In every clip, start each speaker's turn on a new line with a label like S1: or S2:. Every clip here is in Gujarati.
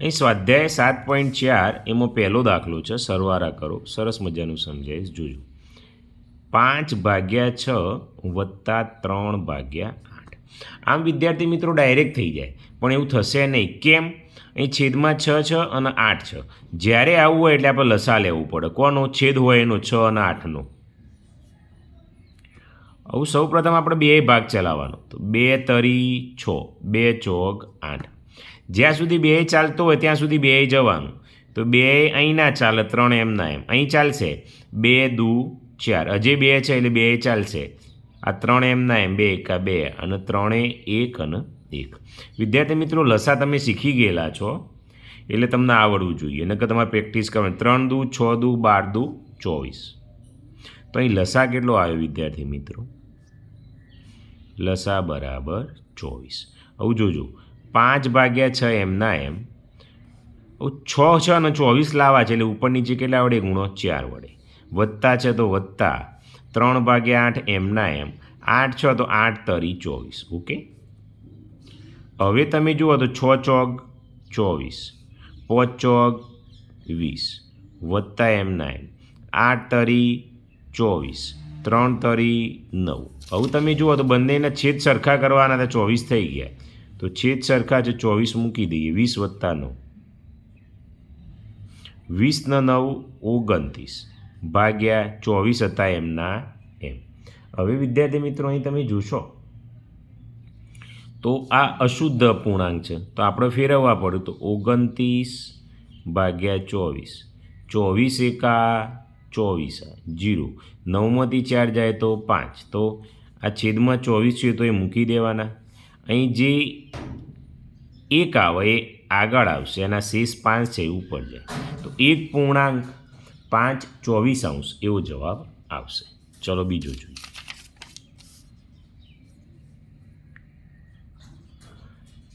S1: અહીં સ્વાધ્યાય સાત પોઈન્ટ ચાર એમાં પહેલો દાખલો છે સરવારા કરો. સરસ મજાનું સમજાઈશ જોજો. પાંચ ભાગ્યા છ વત્તા ત્રણ ભાગ્યા આઠ. આમ વિદ્યાર્થી મિત્રો ડાયરેક્ટ થઈ જાય, પણ એવું થશે નહીં. કેમ? અહીં છેદમાં છ છ અને આઠ છ. જ્યારે આવવું હોય એટલે આપણે લસા લેવું પડે. કોનો છેદ હોય એનો છ અને આઠનો? હવે સૌ પ્રથમ આપણે બે ભાગ ચલાવવાનો. તો બે તરી છ, બે ચોક આઠ. જ્યાં સુધી બે ચાલતો હોય ત્યાં સુધી બે જવાનું. તો બે અહીં ના ચાલે, ત્રણ એમ ના એમ. અહીં ચાલશે. બે, દુ, ચાર. હજી બે છે એટલે બે ચાલશે. આ ત્રણ એમ ના એમ. બે એકા બે. અને ત્રણે એક અને એક. વિદ્યાર્થી મિત્રો, લસા તમે શીખી ગયેલા છો, એટલે તમને આવડવું જોઈએ. નકર તમારે પ્રેક્ટિસ કરવાની. ત્રણ દુ, છ દુ, બાર દુ, ચોવીસ. તો અહીં લસા કેટલો આવ્યો વિદ્યાર્થી મિત્રો? લસા બરાબર ચોવીસ. આવું જોજો. પાંચ ભાગ્યા છ એમના એમ. છ છ અને ચોવીસ લાવા છે એટલે ઉપર નીચે કેટલા વડે? ગુણો ચાર વડે. વત્તા છે તો વત્તા. ત્રણ ભાગ્યા આઠ એમના એમ. આઠ છ તો આઠ તરી ચોવીસ. ઓકે? હવે તમે જુઓ તો છ ચોક ચોવીસ. પાંચ ચોક વીસ. વત્તા એમના એમ. આઠ તરી ચોવીસ. ત્રણ તરી નવ. હવે તમે જુઓ તો બંનેના છેદ સરખા કરવાના હતા ચોવીસ થઈ ગયા. તો છેદ સરખા છે ચોવીસ મૂકી દઈએ, વીસ વત્તા નવ. વીસના નવ, ઓગણત્રીસ. ભાગ્યા ચોવીસ હતા એમના એમ. હવે વિદ્યાર્થી મિત્રો, અહીં તમે જોશો. તો આ અશુદ્ધ અપૂર્ણાંક છે. તો આપણે ફેરવવા પડ્યું. તો ઓગણત્રીસ ભાગ્યા ચોવીસ. ચોવીસ એકા ચોવીસ, જીરો. નવમાંથી ચાર જાય તો પાંચ. તો આ છેદમાં ચોવીસ છે તો એ મૂકી દેવાના. અહીં જે એક આવે એ આગળ આવશે, એના શેષ પાંચ છે એ ઉપર જાય. તો એક પૂર્ણાંક પાંચ ચોવીસ અંશ એવો જવાબ આવશે. ચલો બીજો જોઈએ.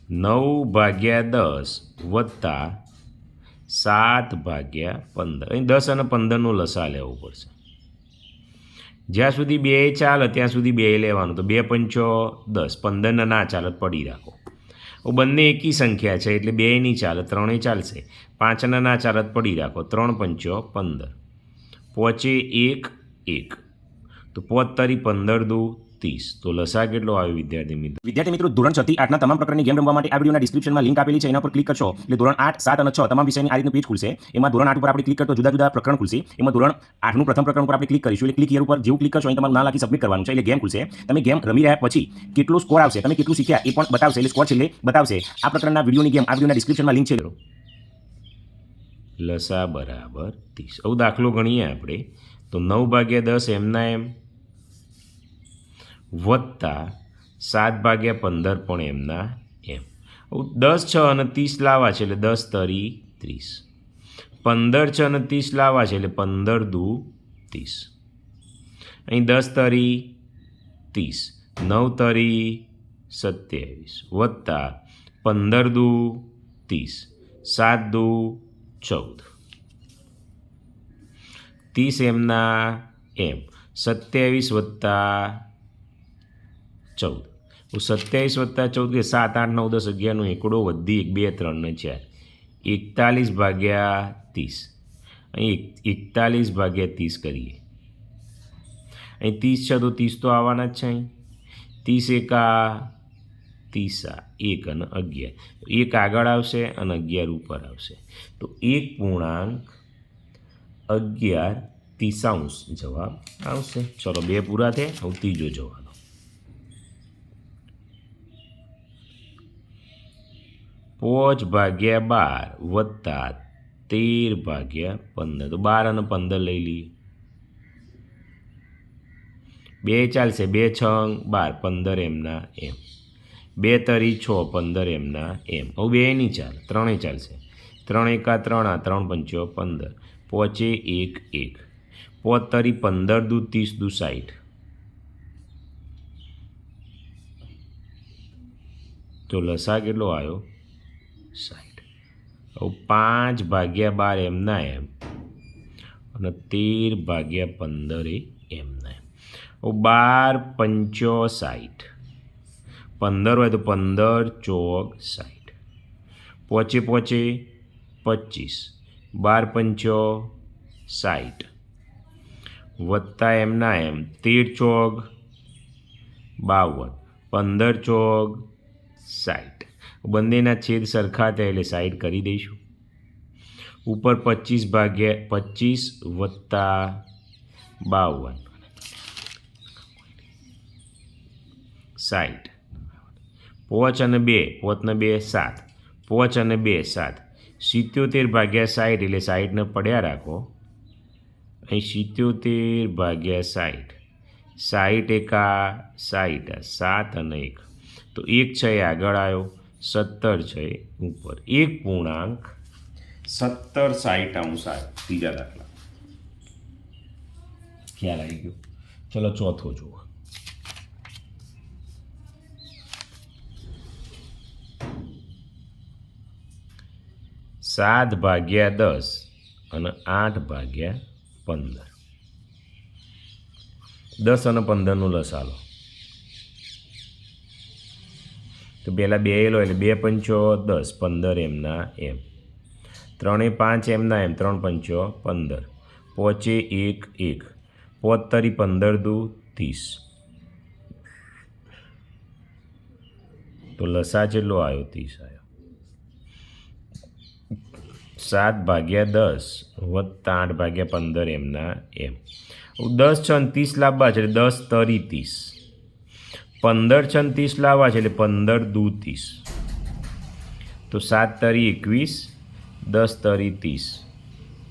S1: નવ ભાગ્યા દસ વત્તા સાત ભાગ્યા પંદર. અહીં દસ અને પંદરનો લસા લેવો પડશે. જ્યાં સુધી બે ચાલે, ત્યાં સુધી બે લેવાનું. તો બે પંચો દસ, પંદરના ના ચાલે પડી રાખો. બંને એકી સંખ્યા છે, એટલે બે નહીં ચાલે ત્રણેય ચાલશે. પાંચના ના ચાલે પડી રાખો. ત્રણ પંચો પંદર. પોચે એક એક. તો પોતરી પંદર દુ ત્રીસ તો લસા કેટલો આવ્યો વિદ્યાર્થી મિત્રો?
S2: વિદ્યાર્થી મિત્રો ધોરણ છથી આઠના તમામ પ્રકારની ગેમ રમવા માટે આ વિડીયોના ડિસ્ક્રિપ્શનમાં લિંક આપેલી છે. એના પર ક્લિક કરશો એટલે ધોરણ આઠ સાત અને છ તમામ વિષયની આ રીતનું પેજ ખુલશે. એમાં ધોરણ આઠ ઉપર આપણે ક્લિક કરતો જુદા જુદા પ્રકરણ ખુલશે. એમાં ધોરણ આઠનું પ્રથમ પ્રકરણ ઉપર આપણે ક્લિક કરીશું એટલે ક્લિક યર ઉપર જેવું ક્લિક કરશો અહીં તમારું નામ લખી સબમિટ કરવાનું છે એટલે ગેમ ખુલશે. તમે ગેમ રમી રહ્યા પછી કેટલો સ્કોર આવશે? તમે કેટલું શીખ્યા એ પણ બતાવશે એટલે સ્કોર છેલ્લે બતાવશે. આ પ્રકારના વિડીયોની ગેમ આ વિડીયોના ડિસ્ક્રિપ્શનમાં લિંક છે.
S1: લસા બરાબર ત્રીસ. હવે દાખલો ગણીએ આપણે. તો નવ ભાગ્યા દસ એમના એમ? વત્તા સાત ભાગ્યા પંદર પણ એમના એમ. દસ, છ અને ત્રીસ લાવવા છે એટલે દસ તરી ત્રીસ. પંદર, છ અને ત્રીસ લાવા છે એટલે પંદર દુ ત્રીસ. અહીં દસ તરી ત્રીસ. નવ તરી સત્યાવીસ. વત્તા પંદર દુ ત્રીસ. સાત દુ ચૌદ. ત્રીસ એમના એમ. સત્યાવીસ વત્તા ચૌદ. સત્યાવીસ વત્તા ચૌદ કે સાત, આઠ, નવ, દસ, અગિયારનો એકડો વધી એક, બે ત્રણ ને ચાર. એકતાલીસ ભાગ્યા ત્રીસ. અહીં એક, એકતાલીસ ભાગ્યા ત્રીસ કરીએ. અહીં ત્રીસ છે તો ત્રીસ તો આવવાના જ છે અહીં. ત્રીસ એકા ત્રીસા એક અને અગિયાર. એક આગળ આવશે અને અગિયાર ઉપર આવશે. તો એક પૂર્ણાંક અગિયાર ત્રીસાંશ જવાબ આવશે. ચલો બે પૂરા થયા, હવે ત્રીજો જવાબ પોચ ભાગ્યા બાર વત્તા તેર ભાગ્યા પંદર. તો બાર અને પંદર લઈ લઈએ. બે ચાલશે, બે છ બાર, પંદર એમના એમ. બે તરી છ, પંદર એમના એમ. હવે બે નહીં ચાલે, ત્રણેય ચાલશે. ત્રણ એકા ત્રણ, આ ત્રણ પંચો પંદર. પોચે એક એક. પોતરી પંદર દુ ત્રીસ દુ સાઠ તો લસા કેટલો આવ્યો સાઠ પાંચ ભાગ્યા બાર એમના એમ. અને તેર ભાગ્યા પંદરે એમના એમ બાર પંચો સાઠ પંદર હોય તો પંદર ચોક સાઠ પોચે પોચે પચીસ. બાર પંચો સાઠ વત્તા એમના એમ. તેર ચોગ બાવન. પંદર ચોગ સાઠ બંનેના છેદ સરખા થાય એટલે સાઈડ કરી દઈશું. ઉપર પચીસ ભાગ્યા પચીસ વત્તા બાવન. સાઠ પોચ અને બે પોચને બે, સાત. પોચ અને બે, સાત. સિત્યોતેર ભાગ્યા સાઠ એટલે સાઠને પડ્યા રાખો. અહીં સિત્યોતેર ભાગ્યા સાઠ સાઠ એકા સાઠ સાત અને એક. તો એક છે આગળ આવ્યો. સત્તર છે ઉપર. એક પૂર્ણાંક સત્તર સાઠ અંશ ત્રીજા દાખલા. ખ્યાલ આવી ગયો? ચલો ચોથો જુઓ. સાત ભાગ્યા દસ અને આઠ ભાગ્યા પંદર. દસ અને પંદરનું લસાલો. તો પહેલાં બે લો એટલે બે પંચો દસ, પંદર એમના એમ. ત્રણે પાંચ એમના એમ, ત્રણ પંચો પંદર. પોચે એક એક. પોતરી પંદર દુ ત્રીસ. તો લસા જેટલો આવ્યો ત્રીસ આવ્યો સાત ભાગ્યા દસ વત્તા આઠ ભાગ્યા પંદર એમના એમ. દસ છ ત્રીસ લાંબા છે દસ તરી ત્રીસ. પંદર છન ત્રીસ લાવવા છે એટલે પંદર દુ ત્રીસ. તો સાત તરી એકવીસ, દસ તરી ત્રીસ.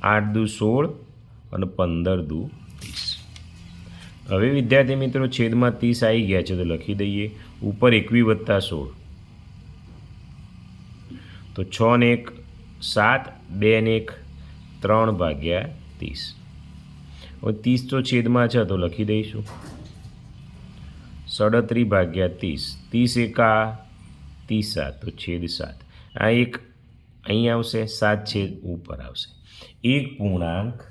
S1: આઠ દુ સોળ અને પંદર દુ ત્રીસ. હવે વિદ્યાર્થી મિત્રો છેદમાં ત્રીસ આવી ગયા છે તો લખી દઈએ. ઉપર એકવી વત્તા સોળ. તો છ ને એક, સાત, બે ને એક, ત્રણ ભાગ્યા ત્રીસ. હવે ત્રીસ તો છેદમાં છે તો લખી દઈશું. સડત્રીસ ભાગ્યા ત્રીસ. ત્રીસ એકા ત્રીસ સાત, તો છેદ સાત. આ એક અહીં આવશે, સાત છેદ ઉપર આવશે. એક પૂર્ણાંક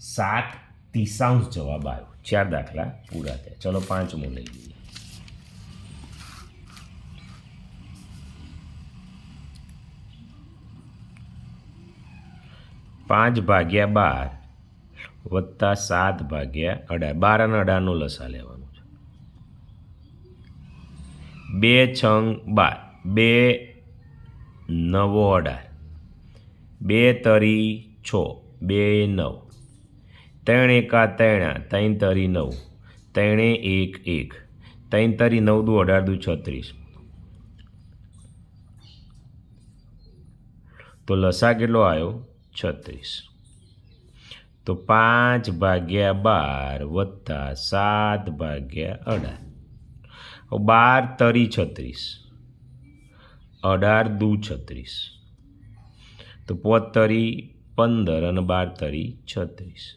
S1: સાત ત્રીસાંશ જવાબ આવ્યો. ચાર દાખલા પૂરા થયા. ચલો પાંચમો લઈ લઈએ. પાંચ ભાગ્યા બાર વત્તા સાત ભાગ્યા અઢાર. બાર અને અઢારનો લસા લેવાનો છે બે છંગ બાર. બે નવો અઢાર. બે તરી છ. બે નવ. ત્રણ એકા ત્રણા ત્રણ તરી નવ. ત્રણે એક એક. ત્રણ તરી નવ દુ અઢાર દુ છત્રીસ. તો લસા કેટલો આવ્યો છત્રીસ. તો પાંચ ભાગ્યા બાર વત્તા સાત ભાગ્યા અઢાર. બાર તરી છત્રીસ. અઢાર દુ છત્રીસ. તો પોત તરી પંદર અને બાર તરી છત્રીસ.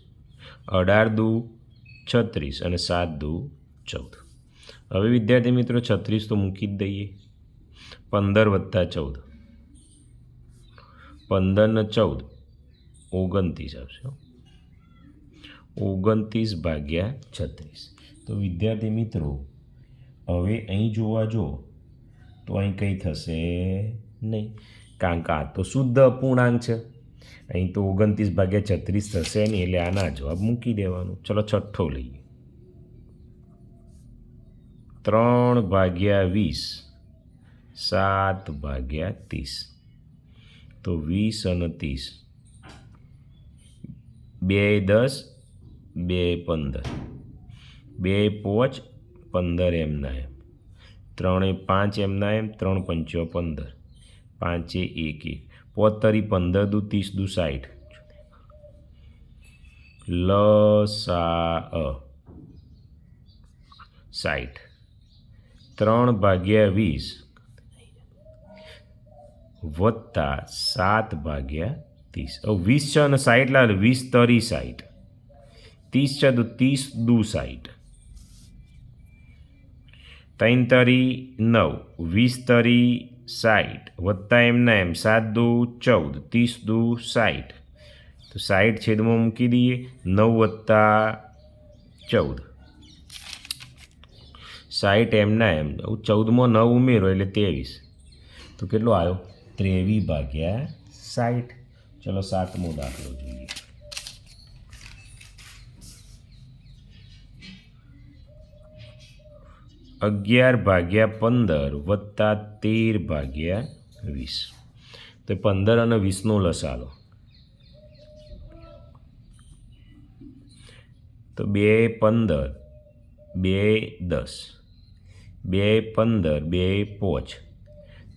S1: અઢાર દુ છત્રીસ અને સાત દુ ચૌદ. હવે વિદ્યાર્થી મિત્રો છત્રીસ તો મૂકી જ દઈએ. પંદર વત્તા ચૌદ. પંદર ને ચૌદ ઓગણત્રીસ આવશે. ઓગણત્રીસ ભાગ્યા છત્રીસ. તો વિદ્યાર્થી મિત્રો હવે અહીં જોવા જો, તો અહીં કંઈ થશે નહીં. કારણ કે આ તો શુદ્ધ અપૂર્ણાંક છે. અહીં તો ઓગણત્રીસ ભાગ્યા છત્રીસ થશે નહીં, એટલે આના જવાબ મૂકી દેવાનું. ચલો છઠ્ઠો લઈએ. ત્રણ ભાગ્યા વીસ, સાત ભાગ્યા ત્રીસ. તો વીસ અને ત્રીસ. બે દસ, બે પંદર. બે પોચ પંદર એમના એમ ત્રણે પાંચ એમના એમ ત્રણ પંચો પંદર. પાંચે એક એક. પોતરી પંદર દુ ત્રીસ દુ સાઠ લ, સા, અ. સાઠ ત્રણ ભાગ્યા વીસ. વત્તા સાત ભાગ્યા ત્રીસ. વીસ છ અને સાઠ લાલ વીસ તરી સાઠ ત્રીસ છ દુ ત્રીસ દુ સાઠ ત્રણ તરી નવ વીસ તરી સાઠ, વત્તા એમના એમ, સાત દુ ચૌદ, ત્રીસ દુ સાઠ. તો સાઠ છેદમાં મૂકી દઈએ, નવ વત્તા ચૌદ. સાઠ એમના એમ ચૌદમાં નવ ઉમેરો એટલે ત્રેવીસ. તો કેટલો આવ્યો ત્રેવીસ ભાગ્યા સાઠ. ચલો સાતમો દાખલો જોઈએ. અગિયાર ભાગ્યા પંદર વત્તા તેર ભાગ્યા વીસ. તો પંદર અને વીસનો લસાલો તો બે પંદર, બે દસ. બે પંદર, બે પોચ.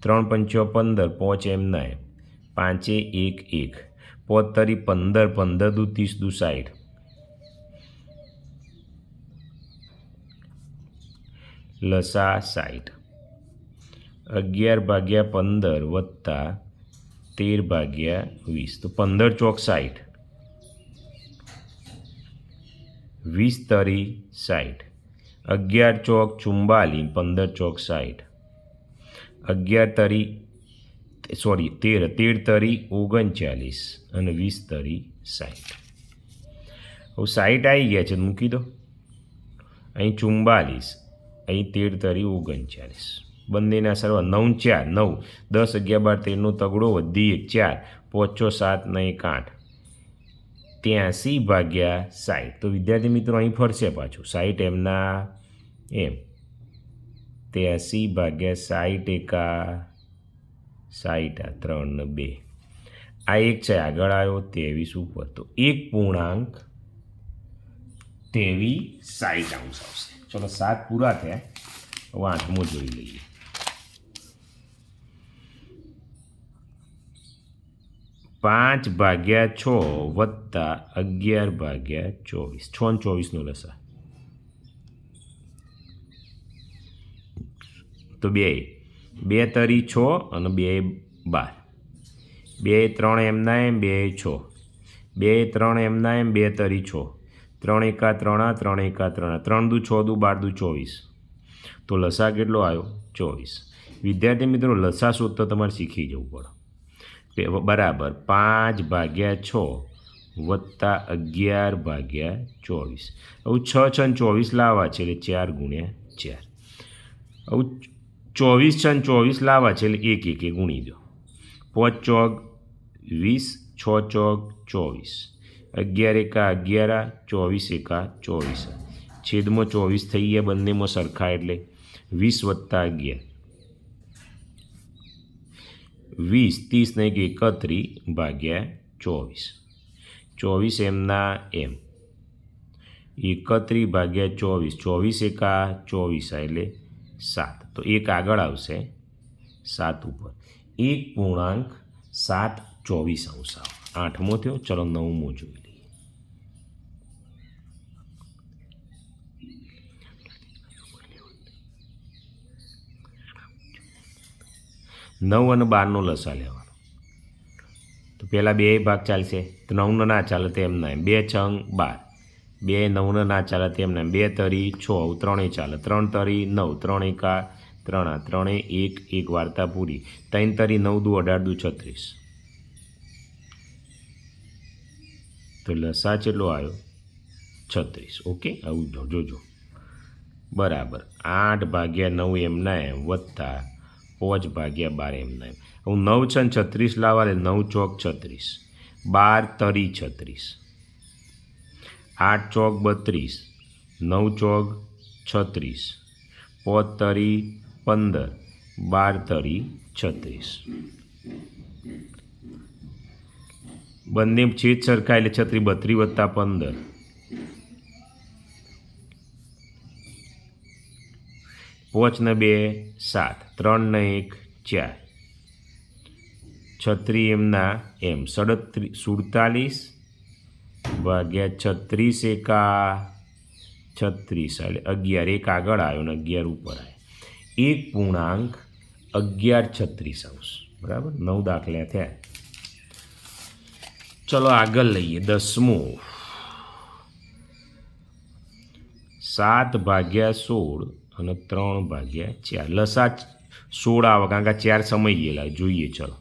S1: ત્રણ પંચો પંદર, પોચ એમ નાય પાંચે એક એક. પોતરી પંદર પંદર દુ ત્રીસ દુ સાઠ લસા સાઠ અગિયાર ભાગ્યા પંદર વત્તા તેર ભાગ્યા વીસ. તો પંદર ચોક સાઠ વીસ તરી સાઠ અગિયાર ચોક ચુંબાલી પંદર ચોક સાઠ અગિયાર તરી, સોરી, તેર તેર તરી ઓગણચાલીસ અને વીસ તરી સાઠ હવે સાઠ આવી ગયા છે મૂકી દો. અહીં ચુંબાલીસ અહીં તેર તરી ઓગણચાલીસ બંનેના સર્વ નવ, ચાર, નવ, દસ, અગિયાર, બાર, તેરનો તગડો વધી એક ચાર, પોચો સાત ને એક, આઠ. ત્યાંસી ભાગ્યા સાઠ તો વિદ્યાર્થી મિત્રો, અહીં ફરશે પાછું. સાઠ એમના એમ. ત્યાંસી ભાગ્યા સાઠ એકા સાઠ આ ત્રણ બે. આ એક છે, આગળ આવ્યો, ત્રેવીસ ઉપર. તો એક પૂર્ણાંક તેવી સાઈટ આઉન્સ આવશે ચલો સાત પૂરા થયા. હવે આઠમો જોઈ લઈએ. પાંચ ભાગ્યા છ વત્તા અગિયાર ભાગ્યા ચોવીસ. છ ને ચોવીસનો લસા. તો બે. બે તરી છ અને બે બાર. બે ત્રણ એમના એમ, બે છ. બે ત્રણ એમના એમ, બે તરી છ. ત્રણ એકા ત્રણ ત્રણ એકા ત્રણ. ત્રણ દુ છ દુ બાર દુ ચોવીસ. તો લસા કેટલો આવ્યો? ચોવીસ. વિદ્યાર્થી મિત્રો, લસા શોધતો તમારે શીખી જવું પડે. બરાબર. પાંચ ભાગ્યા છ વત્તા અગિયાર ભાગ્યા ચોવીસ. હવે છ છ ચોવીસ લાવવા છે એટલે ચાર ગુણ્યા ચાર. હવે ચોવીસ છ ચોવીસ લાવવા છે એટલે એક એક ગુણી દો. પાંચ ચોક વીસ, છ ચોક ચોવીસ. અગિયાર એકા અગિયાર, ચોવીસ એકા ચોવીસ. છેદમાં ચોવીસ થઈ ગયા બંનેમાં સરખા એટલે વીસ વત્તા અગિયાર. વીસ, ત્રીસ ને એક એકત્રીસ ભાગ્યા ચોવીસ. ચોવીસ એમના એમ. એકત્રીસ ભાગ્યા ચોવીસ. ચોવીસ એકા ચોવીસ એટલે સાત. તો એક આગળ આવશે સાત ઉપર. એક પૂર્ણાંક સાત ચોવીસ અંશ આવે આઠમો થયો ચલો નવમો જોઈ લઈએ. નવ અને બારનો લસા લેવાનો. તો પહેલાં બે ભાગ ચાલશે. તો નવનો ના ચાલે તેમ ના એમ બે છંગ, બાર. બે નવનો ના ચાલે તેમ ના એમ. બે તરી, છ. ત્રણેય ચાલે. ત્રણ તરી, નવ. ત્રણ એકા ત્રણ આ ત્રણે એક એક વાર્તા પૂરી. ત્રણ તરી, નવ દુ અઢાર દુ છત્રીસ. તો લસા ચેટલો આવ્યો છત્રીસ. ઓકે? આવું જો જોજો બરાબર. આઠ ભાગ્યા નવ એમના એમ વત્તા પાંચ ભાગ્યા બાર એમના એમ હું નવ છ છત્રીસ લાવવા દે નવ ચોક છત્રીસ. બાર તરી છત્રીસ. આઠ ચોક બત્રીસ. નવ ચોક છત્રીસ. પોત તરી પંદર. બાર તરી છત્રીસ. બંને છેદ સરખા એટલે છત્રી બત્રી વત્તા પંદર. પોચ ને બે, સાત. ત્રણ ને એક, ચાર. છત્રી એમના એમ સડત્રીસ સુડતાલીસ ભાગ્યા છત્રીસ એકા છત્રીસ. એટલે અગિયાર. એક આગળ આવ્યો ને અગિયાર ઉપર આવ્યો. એક પૂર્ણાંક અગિયાર છત્રીસ અંશ. બરાબર? નવ દાખલા થયા. ચલો આગળ લઈએ. દસમું સાત ભાગ્યા સોળ અને ત્રણ ભાગ્યા ચાર. લસા સોળ આવે, કારણ કે ચાર સમય ગયેલા. જોઈએ, ચલો.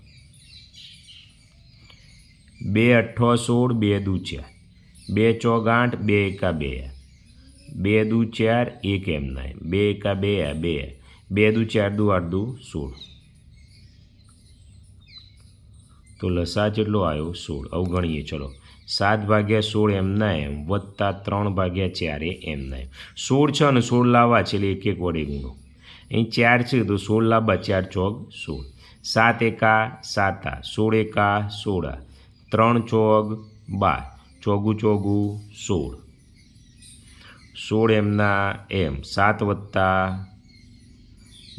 S1: બે અઠ્ઠો સોળ, બે દુ ચાર. બે ચોક આઠ, બે એકા બે. બે દુ ચાર, એક એમના એમ બે એકા બે બે. બે દુ ચાર દુ આઠ દુ સોળ. તો લસા જેટલો આવ્યો સોળ. અવગણીએ, ચલો. સાત ભાગ્યા સોળ એમના એમ વત્તા ત્રણ ભાગ્યા ચારે એમના એમ સોળ છે અને સોળ લાવવા છે એટલે એક એક વડે ગુણો. અહીં ચાર છે તો સોળ લાવવા ચાર ચોક સોળ. સાત એકા સાતા, સોળ એકા સોળા. ત્રણ ચોગ બાર. ચોગું ચોગું સોળ. સોળ એમના એમ, સાત વત્તા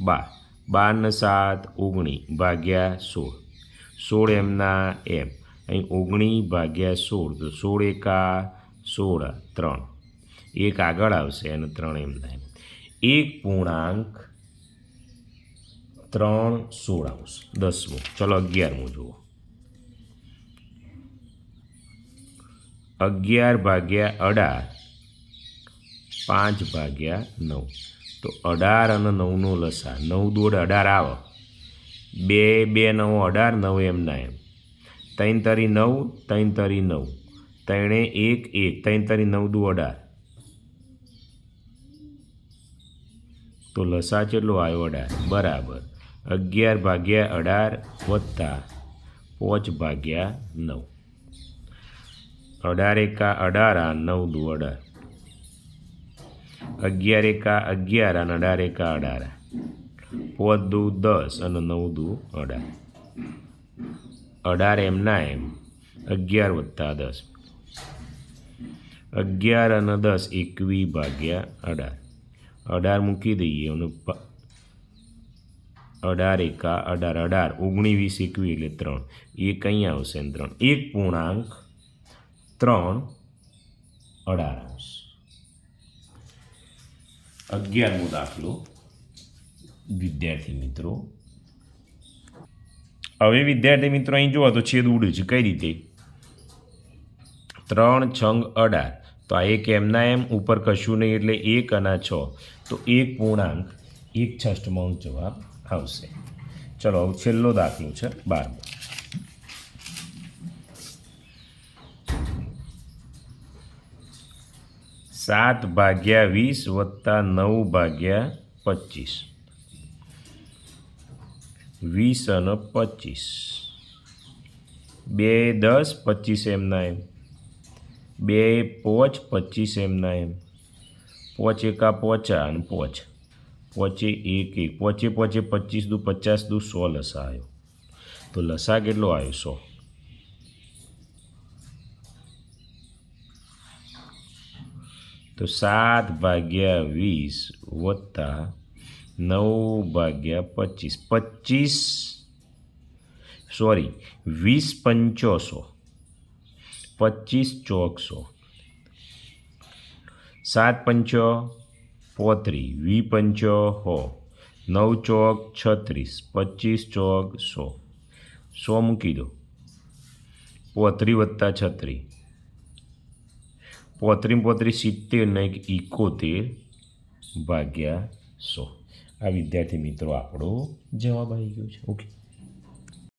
S1: બાર. બાર ને સાત ઓગણી ભાગ્યા સોળ. સોળ એમના એમ. અહીં ઓગણી ભાગ્યા સોળ, તો સોળ એકા સોળ, ત્રણ. એક આગળ આવશે અને ત્રણ એમના એમ એક પૂર્ણાંક ત્રણ સોળાંશ દસમું. ચલો અગિયારમું જુઓ. અગિયાર ભાગ્યા અઢાર, પાંચ ભાગ્યા નવ. તો અઢાર અને નવનો લસા. નવ દોઢ અઢાર આવે. બે બે, નવ, અઢાર, નવ એમના એમ ત્રણ તરી નવ, ત્રણ તરી નવ. ત્રણે એક એક. ત્રણ તરી નવ દુ અઢાર. તો લસા કેટલો આવ્યો અઢાર? બરાબર. અગિયાર ભાગ્યા અઢાર વત્તા પાંચ ભાગ્યા નવ. અઢાર એકા અઢાર આ નવ દુ અઢાર. અગિયાર એકા અગિયાર અને અઢાર એકા અઢાર. પોચ દુ દસ અને નવ દુ અઢાર અઢાર એમના એમ. અગિયાર વત્તા દસ. અગિયાર અને દસ એકવી ભાગ્યા અઢાર. અઢાર મૂકી દઈએ અને અઢાર એકા અઢાર અઢાર, ઓગણીસ, એકવી એટલે ત્રણ. એક અહીંયા આવશે ને ત્રણ. એક પૂર્ણાંક ત્રણ અઢાર આવશે. અગિયારમો દાખલો. વિદ્યાર્થી મિત્રો. હવે વિદ્યાર્થી મિત્રો અહીં જુઓ તો છેદ ઉડે છે. કઈ રીતે? ત્રણ છંગ અઢાર. તો આ એક એમના એમ, ઉપર કશું નહીં એટલે એક અને છ. તો એક પૂર્ણાંક એક છઠ્ઠમાં જવાબ આવશે. ચલો, હવે છેલ્લો દાખલો છે, બારમો. સાત ભાગ્યા વીસ વત્તા નવ ભાગ્યા પચીસ. વીસ અને પચીસ. બે દસ પચીસ એમના એમ. બે પોચ પચીસ એમના એમ. પોચ એકા પોચા અને પોચ. પોચે એક એક. પોચે પોચે પચીસ દુ પચાસ દુ સો લસા આવ્યો તો લસા કેટલો આવ્યો સો? તો સાત ભાગ્યા વીસ વત્તા નવ ભાગ્યા પચીસ પચીસ સોરી વીસ પંચોસો પચીસ ચોકસો સાત પંચો પોત્રી વી પંચો હો નવ ચોક છત્રીસ પચીસ ચોક સો સો મૂકી દો પોત્રી વત્તા છત્રી પોત્રી પોત્રી સિત્તેર ને એક ઇકોતેર ભાગ્યા સો આ વિદ્યાર્થી મિત્રો આપણો જવાબ આવી ગયો છે. ઓકે